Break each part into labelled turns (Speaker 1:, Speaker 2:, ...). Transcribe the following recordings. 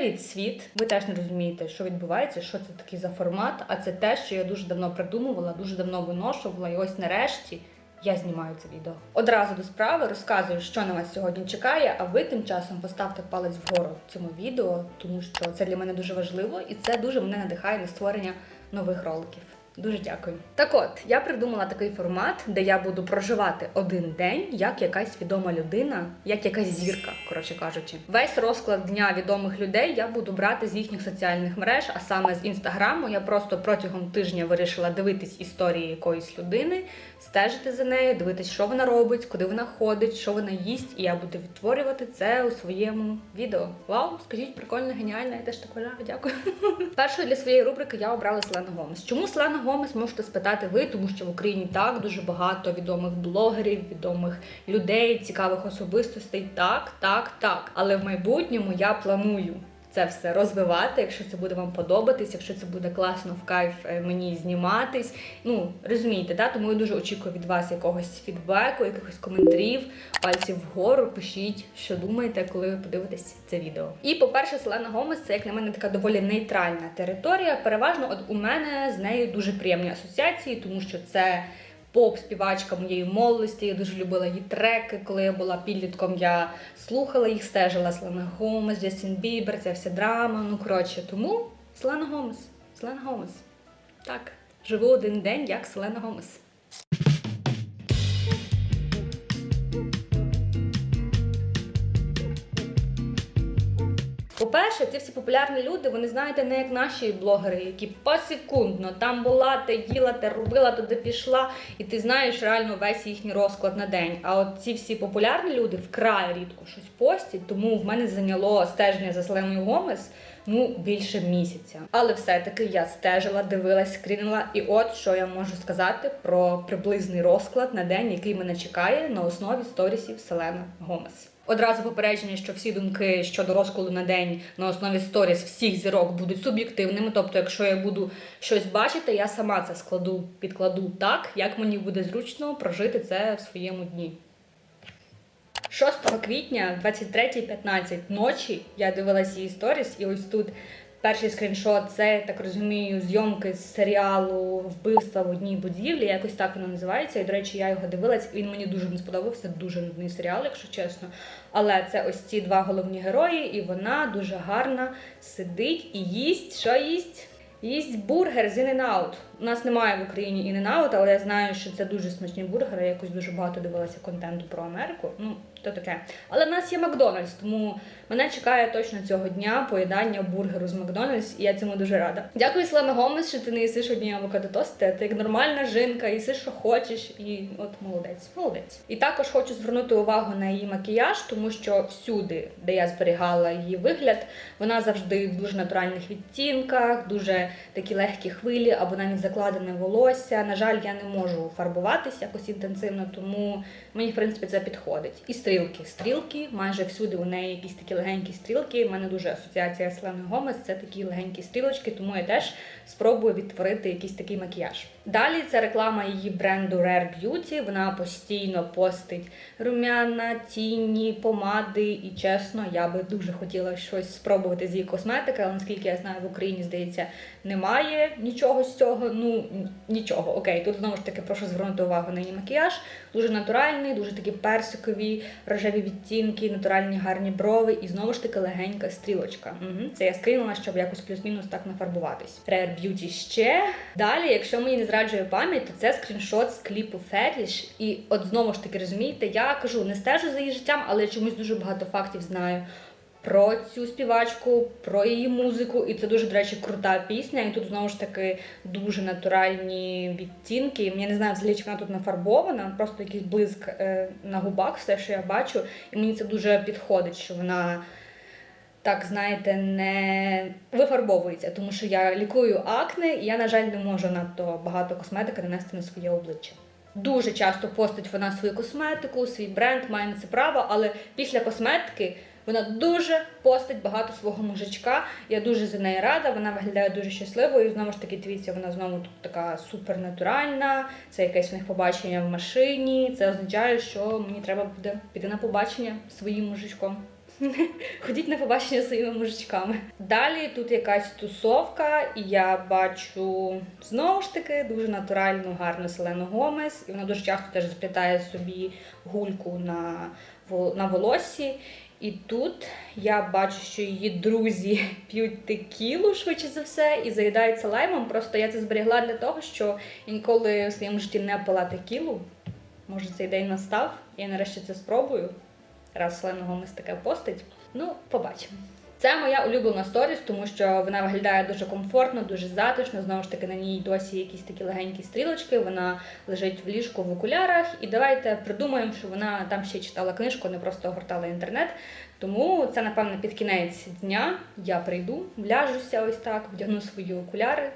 Speaker 1: Привіт, світ! Ви теж не розумієте, що відбувається, що це такий за формат. А це те, що я дуже давно придумувала, дуже давно виношувала, і ось нарешті я знімаю це відео. Одразу до справи розказую, що на вас сьогодні чекає. А ви тим часом поставте палець вгору цьому відео, тому що це для мене дуже важливо, і це дуже мене надихає на створення нових роликів. Дуже дякую. Так от, я придумала такий формат, де я буду проживати один день як якась відома людина, як якась зірка, коротше кажучи. Весь розклад дня відомих людей я буду брати з їхніх соціальних мереж, а саме з інстаграму. Я просто протягом тижня вирішила дивитись історії якоїсь людини, стежити за нею, дивитись, що вона робить, куди вона ходить, що вона їсть, і я буду відтворювати це у своєму відео. Вау, скажіть, прикольно, геніально, я теж так вважаю, дякую. Першою для своєї рубрики я обрала Селену Гомес. Чому Селена Гомес можете спитати ви? Тому що в Україні так дуже багато відомих блогерів, відомих людей, цікавих особистостей. Так, так, так. Але в майбутньому я планую. Це все розвивати, якщо це буде вам подобатись, якщо це буде класно в кайф е, мені зніматись. Ну розумієте, да? тому я дуже очікую від вас якогось фідбеку, якихось коментарів, пальців вгору. Пишіть, що думаєте, коли ви подивитесь це відео. І по-перше, Селена Гомес це як на мене така доволі нейтральна територія. Переважно, от у мене з нею дуже приємні асоціації, тому що це. Поп-співачка моєї молодості. Я дуже любила її треки. Коли я була підлітком, я слухала їх, стежила Слана Гомес, Джастін Бібер, ця вся драма. Ну коротше, тому Слана Гомес. Селена Гомес. Так, живу один день як Селена Гомес. По-перше, ці всі популярні люди, вони знаєте, не як наші блогери, які посекундно там була, ти їла, ти робила, туди пішла, і ти знаєш реально весь їхній розклад на день. А от ці всі популярні люди вкрай рідко щось постять, тому в мене зайняло стеження за Селеною Гомес ну більше місяця. Але все-таки я стежила, дивилась, скрінила, і от що я можу сказати про приблизний розклад на день, який мене чекає на основі сторісів Селена Гомес. Одразу попередження, що всі думки щодо розколу на день на основі сторіс всіх зірок будуть суб'єктивними. Тобто, якщо я буду щось бачити, я сама це складу, підкладу так, як мені буде зручно прожити це в своєму дні. 6 квітня, 23.15 ночі, я дивилася її сторіс, і ось тут перший скріншот це, я так розумію, зйомки з серіалу Вбивства в одній будівлі. Якось так воно називається. І, до речі, я його дивилась. Він мені дуже не сподобався, дуже нудний серіал, якщо чесно. Але це ось ці два головні герої, і вона дуже гарна сидить і їсть. Що їсть? Їсть бургер з In-N-Out. У нас немає в Україні In-N-Out, але я знаю, що це дуже смачні бургери. Я якось дуже багато дивилася контенту про Америку. Ну, то таке. Але в нас є Макдональдс, тому мене чекає точно цього дня поїдання бургеру з Макдональдс, і я цьому дуже рада. Дякую, Селена Гомес, що ти не їсиш одні авокадотости. Ти як нормальна жінка, їсиш, що хочеш, і от молодець, молодець. І також хочу звернути увагу на її макіяж, тому що всюди, де я зберігала її вигляд, вона завжди в дуже натуральних відтінках, дуже такі легкі хвилі або навіть закладене волосся. На жаль, я не можу фарбуватися якось інтенсивно, тому мені в принципі це підходить. І стрілки. Стрілки, майже всюди у неї якісь такі легенькі стрілки. У мене дуже асоціація з Леною Гомес. Це такі легенькі стрілочки, тому я теж спробую відтворити якийсь такий макіяж. Далі це реклама її бренду Rare Beauty. Вона постійно постить рум'яна, тіні, помади. І чесно, я би дуже хотіла щось спробувати з її косметики, але наскільки я знаю, в Україні здається немає нічого з цього. Ну нічого. Окей, тут знову ж таки прошу звернути увагу на її макіяж. Дуже натуральний, дуже такі персикові, рожеві відтінки, натуральні гарні брови і знову ж таки легенька стрілочка. Угу. Це я скинула, щоб якось плюс-мінус так нафарбуватись. Rare Beauty ще. Далі, якщо мені не зраджує пам'ять, то це скріншот з кліпу Fetish. І от знову ж таки розумієте, я кажу, не стежу за її життям, але чомусь дуже багато фактів знаю. Про цю співачку, про її музику, і це дуже, до речі, крута пісня. І тут знову ж таки дуже натуральні відтінки. Я не знаю, взагалі, чи вона тут нафарбована, просто якийсь блиск е, на губах, все, що я бачу. І мені це дуже підходить, що вона так, знаєте, не вифарбовується, тому що я лікую акне, і я, на жаль, не можу надто багато косметики нанести на своє обличчя. Дуже часто постить вона свою косметику, свій бренд, має на це право, але після косметики. Вона дуже постить багато свого мужичка. Я дуже за неї рада. Вона виглядає дуже щасливою. Знову ж таки, дивіться, вона знову тут така супернатуральна. Це якесь в них побачення в машині. Це означає, що мені треба буде піти на побачення своїм мужичком. Ходіть на побачення своїми мужичками. Далі тут якась тусовка, і я бачу знову ж таки дуже натуральну, гарну Селену Гомес. І вона дуже часто теж заплітає собі гульку на, на волосі. І тут я бачу, що її друзі п'ють текілу швидше за все і заїдаються лаймом. Просто я це зберігла для того, що ніколи в своєму житті не пила текілу. Може, цей день настав. Я нарешті це спробую. Раз Селена Гомес таке постить. Ну, побачимо. Це моя улюблена сторіс, тому що вона виглядає дуже комфортно, дуже затишно. Знову ж таки, на ній досі якісь такі легенькі стрілочки. Вона лежить в ліжку в окулярах. І давайте придумаємо, що вона там ще читала книжку, не просто огортала інтернет. Тому це, напевно, під кінець дня я прийду, вляжуся ось так, вдягну свої окуляри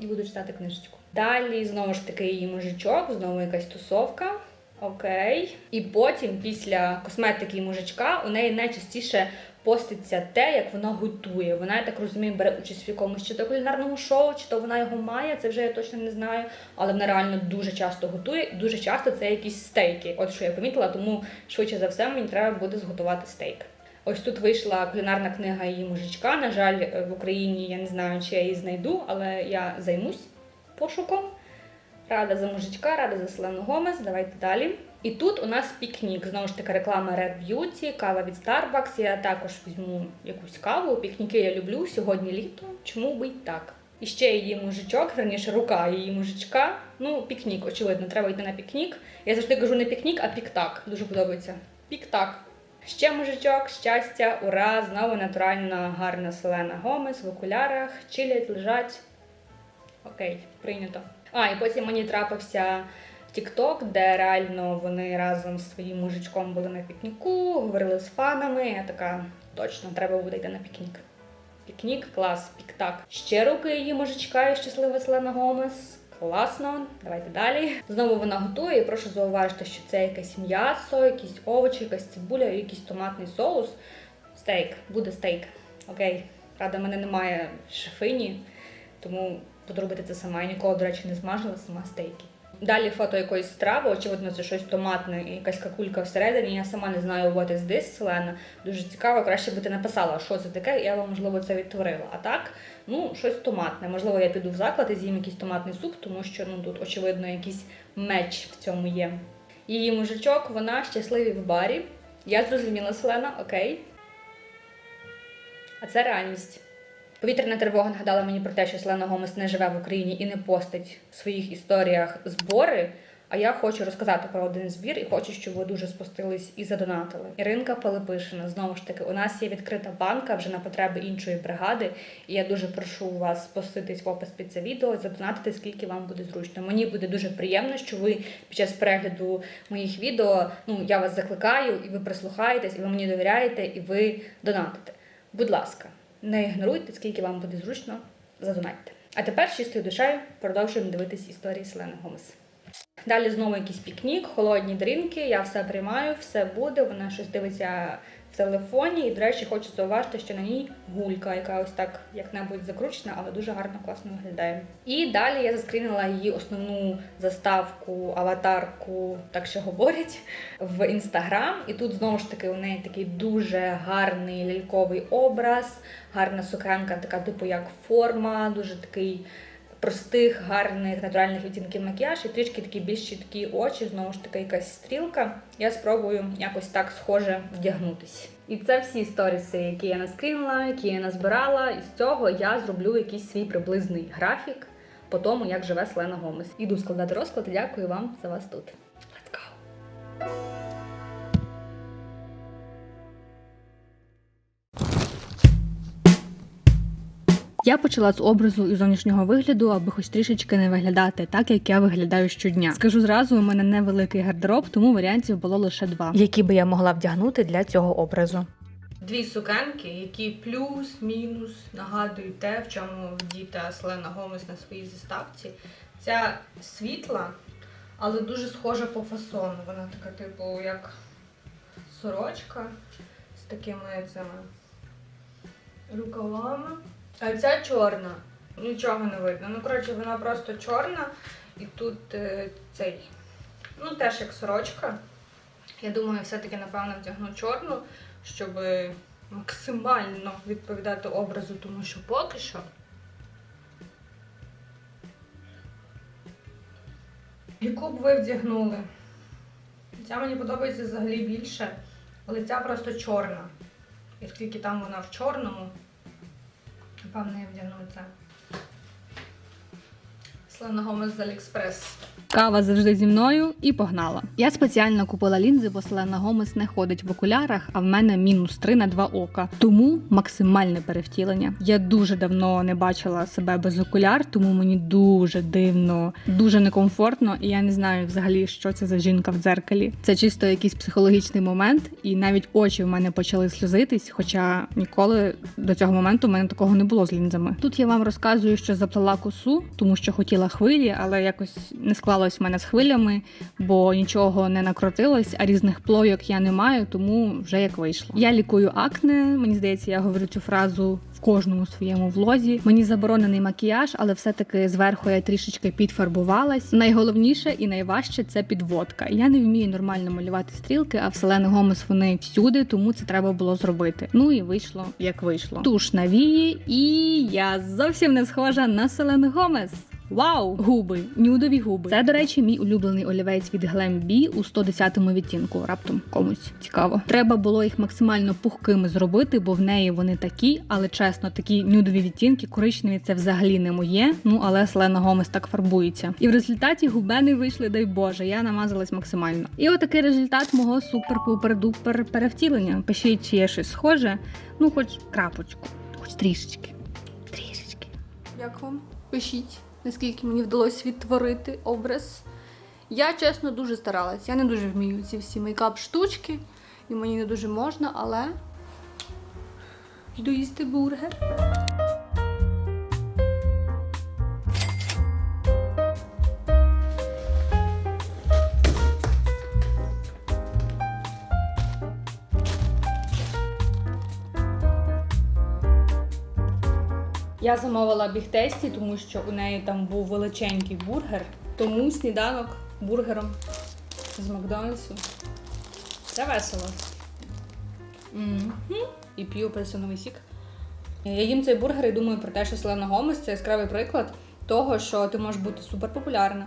Speaker 1: і буду читати книжечку. Далі знову ж таки її мужичок, знову якась тусовка. Окей. І потім, після косметики і мужичка, у неї найчастіше поститься те, як вона готує. Вона, я так розумію, бере участь в якомусь чи то кулінарному шоу, чи то вона його має, це вже я точно не знаю. Але вона реально дуже часто готує, дуже часто це якісь стейки. От що я помітила, тому швидше за все мені треба буде зготувати стейк. Ось тут вийшла кулінарна книга її мужичка. На жаль, в Україні я не знаю, чи я її знайду, але я займусь пошуком. Рада за мужичка, рада за Селену Гомес. Давайте далі. І тут у нас пікнік. Знову ж таки, реклама Red Beauty, кава від Starbucks. Я також візьму якусь каву. Пікніки я люблю. Сьогодні літо. Чому би й так? І ще її мужичок, верніше рука її мужичка. Ну, пікнік, очевидно, треба йти на пікнік. Я завжди кажу не пікнік, а піктак. Дуже подобається. Піктак. Ще мужичок, щастя, ура! Знову натуральна, гарна Селена Гомес в окулярах, чилять, лежать. Окей, прийнято. А, і потім мені трапився TikTok, де реально вони разом з своїм мужичком були на пікніку, говорили з фанами. Я така, точно, треба буде йти на пікнік. Пікнік, клас, піктак. Ще руки її мужичка і щаслива Селена Гомес. Класно, давайте далі. Знову вона готує. І прошу зауважити, що це якесь м'ясо, якісь овочі, якась цибуля, якийсь томатний соус. Стейк, буде стейк. Окей. Правда, в мене немає шефині, тому буду робити це сама. Я ніколи, до речі, не смажила сама стейки. Далі фото якоїсь страви, очевидно, це щось томатне якась какулька всередині. Я сама не знаю, what is this, Селена. Дуже цікаво, краще би ти написала, що це таке, я вам, можливо, це відтворила. А так, ну, щось томатне. Можливо, я піду в заклад і з'їм якийсь томатний суп, тому що ну, тут, очевидно, якийсь меч в цьому є. Її мужичок, вона щасливі в барі. Я зрозуміла Селена, окей. А це реальність. Повітряна тривога нагадала мені про те, що Селена Гомес не живе в Україні і не постить в своїх історіях збори. А я хочу розказати про один збір і хочу, щоб ви дуже спустились і задонатили. Іринка Пилипишина, знову ж таки, у нас є відкрита банка вже на потреби іншої бригади. І я дуже прошу вас спуститись в опис під це відео, задонатити, скільки вам буде зручно. Мені буде дуже приємно, що ви під час перегляду моїх відео, ну я вас закликаю, і ви прислухаєтесь, і ви мені довіряєте, і ви донатите. Будь ласка, не ігноруйте, скільки вам буде зручно, задонатьте. А тепер чистою душею продовжуємо дивитись історії Селени Гомес. Далі знову якийсь пікнік, холодні дрінки, я все приймаю, все буде. Вона щось дивиться в телефоні. І, до речі, хочу зауважити, що на ній гулька, яка ось так як-небудь закручена, але дуже гарно, класно виглядає. І далі я заскрінила її основну заставку, аватарку, так що говорять, в інстаграм. І тут знову ж таки у неї такий дуже гарний ляльковий образ, гарна сукенка, така типу як форма, дуже такий простих, гарних, натуральних відтінків макіяж і трішки такі більш чіткі очі, знову ж таки, якась стрілка. Я спробую якось так схоже вдягнутись. І це всі сторіси, які я наскрінила, які я назбирала. І з цього я зроблю якийсь свій приблизний графік по тому, як живе Селена Гомес. Іду складати розклад. Дякую вам за вас тут. Let's go! Я почала з образу і зовнішнього вигляду, аби хоч трішечки не виглядати так, як я виглядаю щодня. Скажу зразу, у мене невеликий гардероб, тому варіантів було лише два.
Speaker 2: які би я могла вдягнути для цього образу.
Speaker 1: Дві сукенки, які плюс-мінус нагадують те, в чому вдіта Селена Гомес на своїй заставці. Ця світла, але дуже схожа по фасону. Вона така, типу, як сорочка з такими цими рукавами. А ця чорна. Нічого не видно. Ну, коротше, вона просто чорна. І тут е, цей, ну теж як сорочка. Я думаю, все-таки, напевно, вдягну чорну, щоб максимально відповідати образу, тому що поки що. Яку б ви вдягнули? Ця мені подобається взагалі більше, але ця просто чорна. І оскільки там вона в чорному, напевно, я це. Селена Гомес з Аліекспрес. Кава завжди зі мною і погнала. Я спеціально купила лінзи, бо Селена Гомес не ходить в окулярах, а в мене мінус 3 на 2 ока. Тому максимальне перевтілення. Я дуже давно не бачила себе без окуляр, тому мені дуже дивно, дуже некомфортно, і я не знаю взагалі, що це за жінка в дзеркалі. Це чисто якийсь психологічний момент, і навіть очі в мене почали сльозитись, хоча ніколи до цього моменту в мене такого не було з лінзами. Тут я вам розказую, що заплела косу, тому що хотіла хвилі, але якось не склалось в мене з хвилями, бо нічого не накрутилось, а різних плойок я не маю, тому вже як вийшло. Я лікую акне. Мені здається, я говорю цю фразу кожному своєму влозі. Мені заборонений макіяж, але все-таки зверху я трішечки підфарбувалась. Найголовніше і найважче це підводка. Я не вмію нормально малювати стрілки, а в Селени Гомес вони всюди, тому це треба було зробити. Ну і вийшло як вийшло. Туш на вії, і я зовсім не схожа на Селену Гомес. Вау! Губи, нюдові губи. Це, до речі, мій улюблений олівець від Glam B у 110-му відтінку. Раптом комусь цікаво. Треба було їх максимально пухкими зробити, бо в неї вони такі, але чесно, такі нюдові відтінки, коричневі це взагалі не моє. Ну але Селена Гомес так фарбується. І в результаті губени вийшли, дай Боже, я намазалась максимально. І отакий результат мого супер-пупер-дупер перевтілення. Пишіть, чи є щось схоже. Ну, хоч крапочку, хоч трішечки. Трішечки. Як вам? Пишіть наскільки мені вдалося відтворити образ. Я чесно дуже старалась. Я не дуже вмію ці всі мейкап штучки, і мені не дуже можна, але йду їсти бургер. Я замовила бігтесті, тому що у неї там був величенький бургер. Тому сніданок бургером з Макдональдсу. Це весело. Мгм. І п'ю апельсиновий сік. Я їм цей бургер і думаю про те, що Селена Гомес це яскравий приклад того, що ти можеш бути суперпопулярна,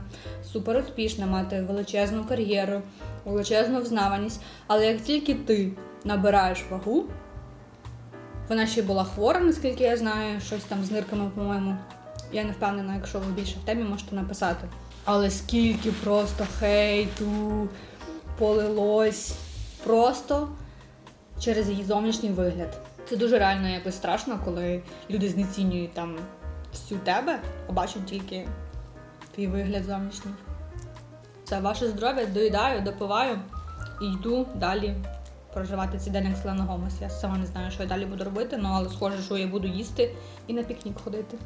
Speaker 1: супер успішна, мати величезну кар'єру, величезну взнаваність. Але як тільки ти набираєш вагу, вона ще була хвора, наскільки я знаю, щось там з нирками, по-моєму. Я не впевнена, якщо ви більше в темі можете написати. Але скільки просто хейту полилось просто через її зовнішній вигляд. Це дуже реально якось страшно, коли люди знецінюють там всю тебе, а бачать тільки твій вигляд зовнішній. Це ваше здоров'я, доїдаю, допиваю і йду далі проживати цей день як Селена Гомес. Я сама не знаю, що я далі буду робити, ну але схоже, що я буду їсти і на пікнік ходити.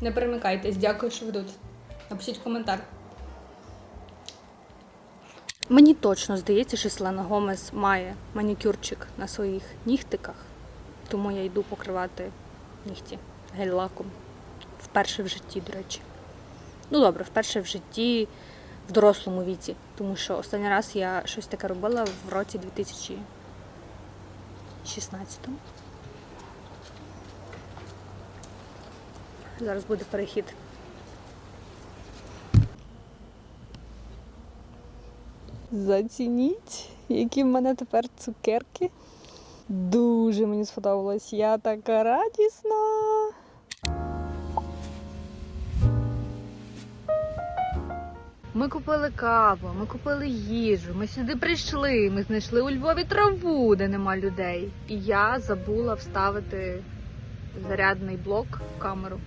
Speaker 1: Не перемикайтесь, дякую, що ви тут. Напишіть коментар. Мені точно здається, що Селена Гомес має манікюрчик на своїх нігтиках, тому я йду покривати нігті гель-лаком. Вперше в житті, до речі. Ну добре, вперше в житті в дорослому віці, тому що останній раз я щось таке робила в році 2016. Зараз буде перехід. Зацініть, які в мене тепер цукерки. Дуже мені сподобалось. Я така радісна. Ми купили каву, ми купили їжу, ми сюди прийшли, ми знайшли у Львові траву, де нема людей. І я забула вставити зарядний блок в камеру.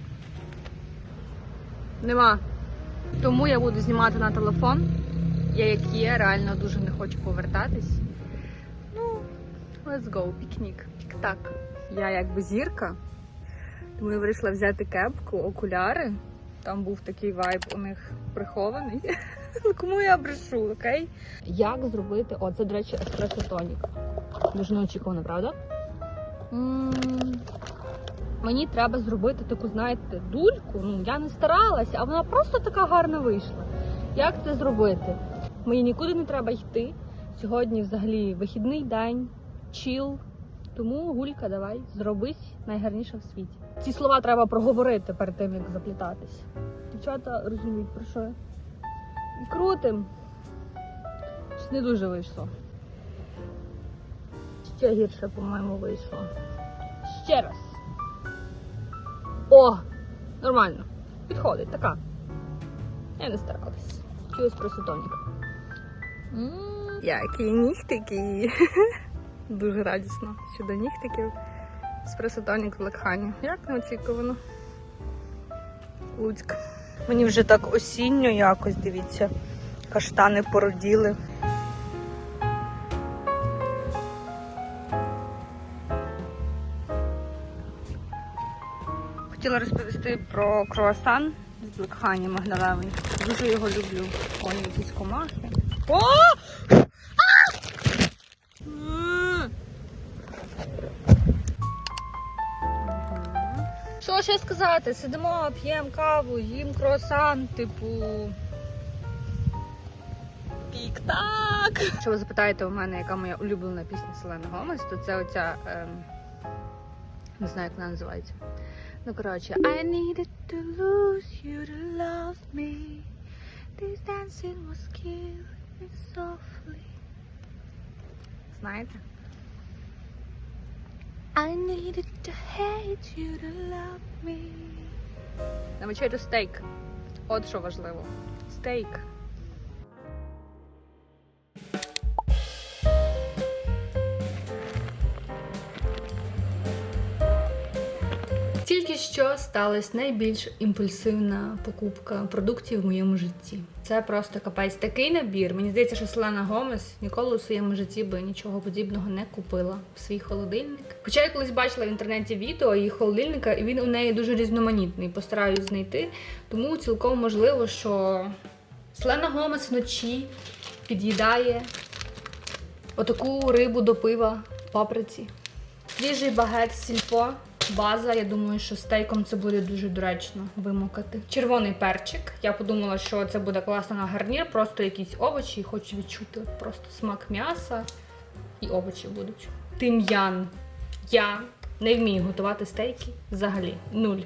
Speaker 1: Нема. Тому я буду знімати на телефон. Я як є, реально дуже не хочу повертатись. Ну, let's go, пікнік. Пік-так. Я якби зірка. Тому я вирішила взяти кепку, окуляри. Там був такий вайб у них прихований. Кому я брешу, окей? Як зробити? О, це, до речі, еспресо тонік. Дуже неочікувано, правда? Мені треба зробити таку, знаєте, дульку. Ну, я не старалася, а вона просто така гарна вийшла. Як це зробити? Мені нікуди не треба йти. Сьогодні взагалі вихідний день, чіл, Тому гулька, давай, зробись найгарніша в світі. Ці слова треба проговорити перед тим, як заплітатись. Дівчата розуміють, про що я. І крутим. Щось не дуже вийшло. Ще гірше, по-моєму, вийшло. Ще раз. О! Нормально. Підходить, така. Я не старалась. Чогось просто тонік. Які нігтики. Дуже радісно щодо нігтиків. Спресотонік в Лекхані. Як неочікувано. Луцьк. Мені вже так осінньо якось, дивіться. Каштани породіли. Хотіла розповісти про круасан з Блекхані Магдалевий. Дуже його люблю. Ой, якісь комахи. О! Що ще сказати? Сидимо, п'ємо каву, їм круасан, типу. Пік-так. Якщо ви запитаєте у мене, яка моя улюблена пісня Селени Гомес, то це оця. Ем... Не знаю, як вона називається. Ну, коротше, I needed to lose you to love me. This dancing was killing me softly. Знаєте? I needed to hate you to love me. На вечерю стейк. От що важливо. Стейк. Що сталася найбільш імпульсивна покупка продуктів в моєму житті. Це просто капець такий набір. Мені здається, що Селена Гомес ніколи у своєму житті би нічого подібного не купила в свій холодильник. Хоча я колись бачила в інтернеті відео її холодильника, і він у неї дуже різноманітний. Постараюсь знайти. Тому цілком можливо, що Селена Гомес вночі під'їдає отаку рибу до пива в паприці. Свіжий багет з сільпо. База, я думаю, що стейком це буде дуже доречно вимокати. Червоний перчик. Я подумала, що це буде класно на гарнір, просто якісь овочі, і хочу відчути просто смак м'яса і овочі будуть. Тим'ян. Я не вмію готувати стейки взагалі. Нуль.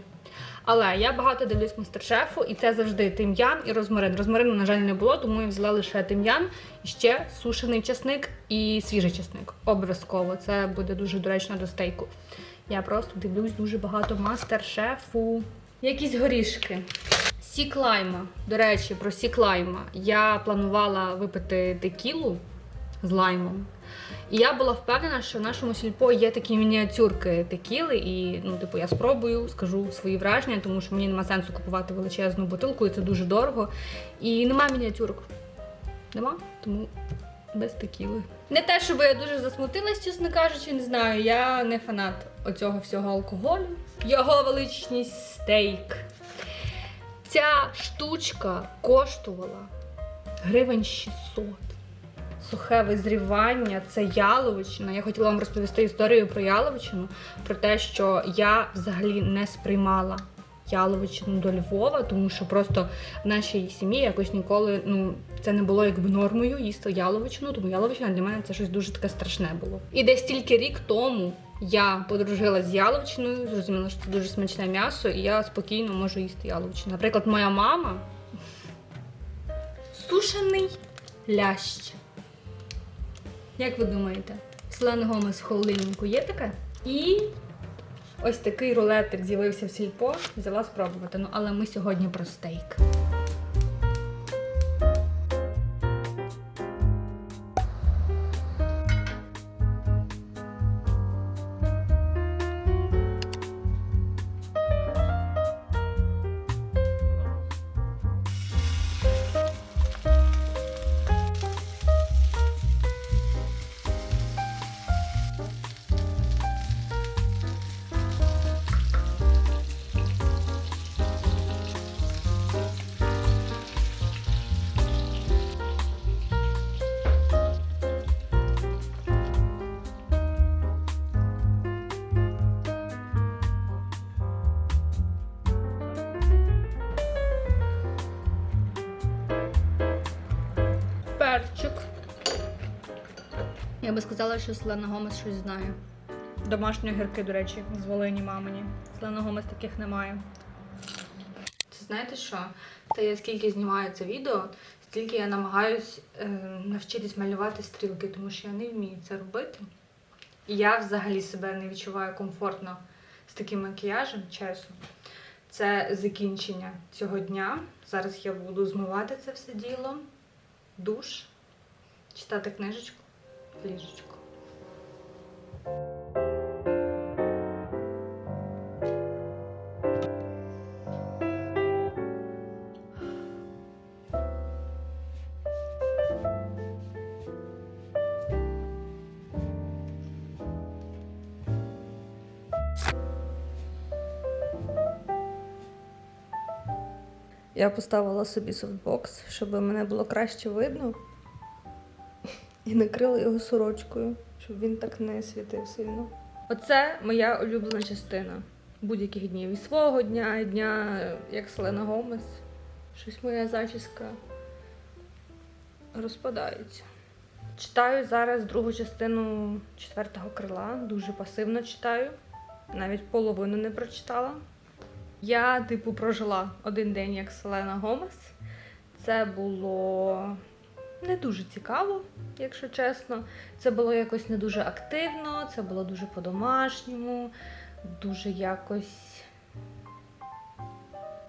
Speaker 1: Але я багато дивлюсь мастер-шефу, і це завжди тим'ян і розмарин. Розмарину, на жаль, не було, тому я взяла лише тим'ян, і ще сушений часник і свіжий часник. Обов'язково. Це буде дуже доречно до стейку. Я просто дивлюсь дуже багато мастер-шефу. Якісь горішки. Сік лайма. До речі, про сік лайма. Я планувала випити текілу з лаймом. І я була впевнена, що в нашому сільпо є такі мініатюрки текіли, і ну, типу, я спробую, скажу свої враження, тому що мені нема сенсу купувати величезну бутилку, і це дуже дорого. І немає мініатюрок. Нема, тому без текіли. Не те, щоб я дуже засмутилась, чесно кажучи, не знаю. Я не фанат оцього всього алкоголю. Його величність стейк. Ця штучка коштувала гривень 600 сухе визрівання, це яловичина. Я хотіла вам розповісти історію про яловичину, про те, що я взагалі не сприймала яловичину до Львова, тому що просто в нашій сім'ї якось ніколи ну це не було якби нормою їсти яловичину, тому яловичина для мене це щось дуже таке страшне було. І десь тільки рік тому. Я подружилася з яловичиною, зрозуміла, що це дуже смачне м'ясо, і я спокійно можу їсти яловичину. Наприклад, моя мама сушений лящ. Як ви думаєте, в холодильнику є таке? І ось такий рулетик з'явився в сільпо, взяла спробувати. Ну, але ми сьогодні про стейк. Перчик. Я би сказала, що Селена Гомес щось знає. Домашні огірки, до речі, з Волині мамині. Зеленого ми таких немає. Це знаєте що? Це я скільки знімаю це відео, стільки я намагаюсь е, навчитись малювати стрілки, тому що я не вмію це робити. І я взагалі себе не відчуваю комфортно з таким макіяжем, чесно. Це закінчення цього дня. Зараз я буду змивати це все діло, душ, читати книжечку, ліжечку. Я поставила собі софтбокс, щоб мене було краще видно. І накрила його сорочкою, щоб він так не світив сильно. Оце моя улюблена частина будь-яких днів. І свого дня, і дня, як Селена Гомес. Щось моя зачіска розпадається. Читаю зараз другу частину четвертого крила. Дуже пасивно читаю. Навіть половину не прочитала. Я, типу, прожила один день як Селена Гомес. Це було не дуже цікаво, якщо чесно. Це було якось не дуже активно, це було дуже по-домашньому, дуже якось.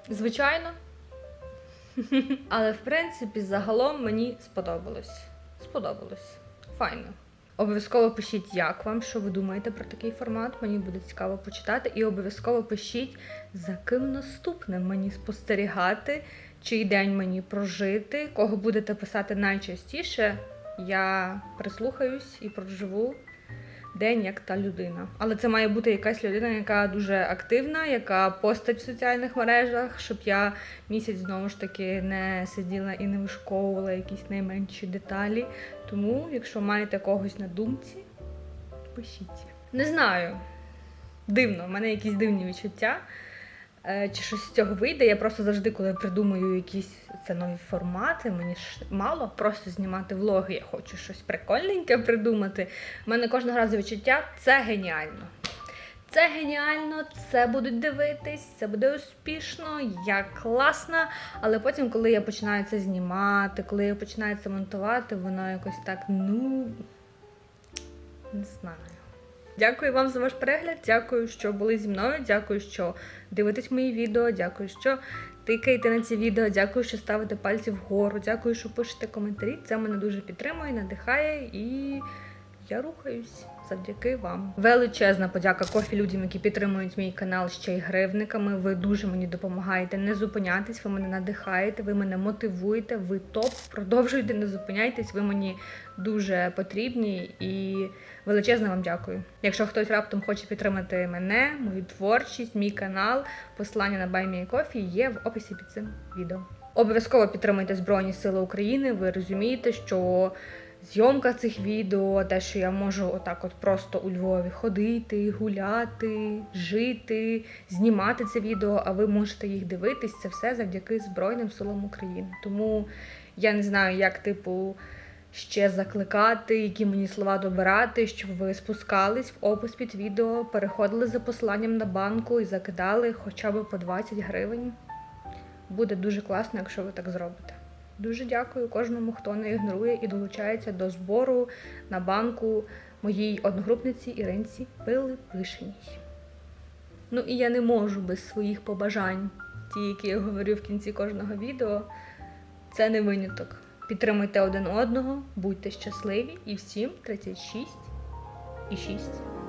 Speaker 1: Звичайно. Але в принципі, загалом мені сподобалось. Сподобалось. Файно. Обов'язково пишіть, як вам, що ви думаєте про такий формат. Мені буде цікаво почитати. І обов'язково пишіть, за ким наступним мені спостерігати, чий день мені прожити, кого будете писати найчастіше. Я прислухаюсь і проживу день як та людина. Але це має бути якась людина, яка дуже активна, яка постать в соціальних мережах, щоб я місяць знову ж таки не сиділа і не вишковувала якісь найменші деталі. Тому, якщо маєте когось на думці, пишіть. Не знаю. Дивно, в мене якісь дивні відчуття. Е, Чи щось з цього вийде? Я просто завжди, коли придумую якісь це нові формати, мені ж мало просто знімати влоги. Я хочу щось прикольненьке придумати. У мене кожного разу відчуття це геніально. Це геніально, це будуть дивитись, це буде успішно, я класна. Але потім, коли я починаю це знімати, коли я починаю це монтувати, воно якось так, ну не знаю. Дякую вам за ваш перегляд. Дякую, що були зі мною. Дякую, що дивитесь мої відео. Дякую, що тикаєте на ці відео. Дякую, що ставите пальці вгору. Дякую, що пишете коментарі. Це мене дуже підтримує, надихає і я рухаюсь завдяки вам. Величезна подяка кофі людям, які підтримують мій канал ще й гривниками. Ви дуже мені допомагаєте не зупинятись. Ви мене надихаєте, ви мене мотивуєте. Ви топ. Продовжуйте, не зупиняйтесь. Ви мені дуже потрібні і величезне вам дякую. Якщо хтось раптом хоче підтримати мене, мою творчість, мій канал, посилання на Me Coffee є в описі під цим відео. Обов'язково підтримуйте Збройні Сили України. Ви розумієте, що зйомка цих відео, те, що я можу отак, от просто у Львові ходити, гуляти, жити, знімати це відео, а ви можете їх дивитись. Це все завдяки Збройним силам України. Тому я не знаю, як типу ще закликати, які мені слова добирати, щоб ви спускались в опис під відео, переходили за посиланням на банку і закидали хоча б по 20 гривень. Буде дуже класно, якщо ви так зробите. Дуже дякую кожному, хто не ігнорує і долучається до збору на банку моїй одногрупниці Іринці Пилипишиній. Ну і я не можу без своїх побажань, ті, які я говорю в кінці кожного відео. Це не виняток. Підтримуйте один одного, будьте щасливі і всім 36 і 6.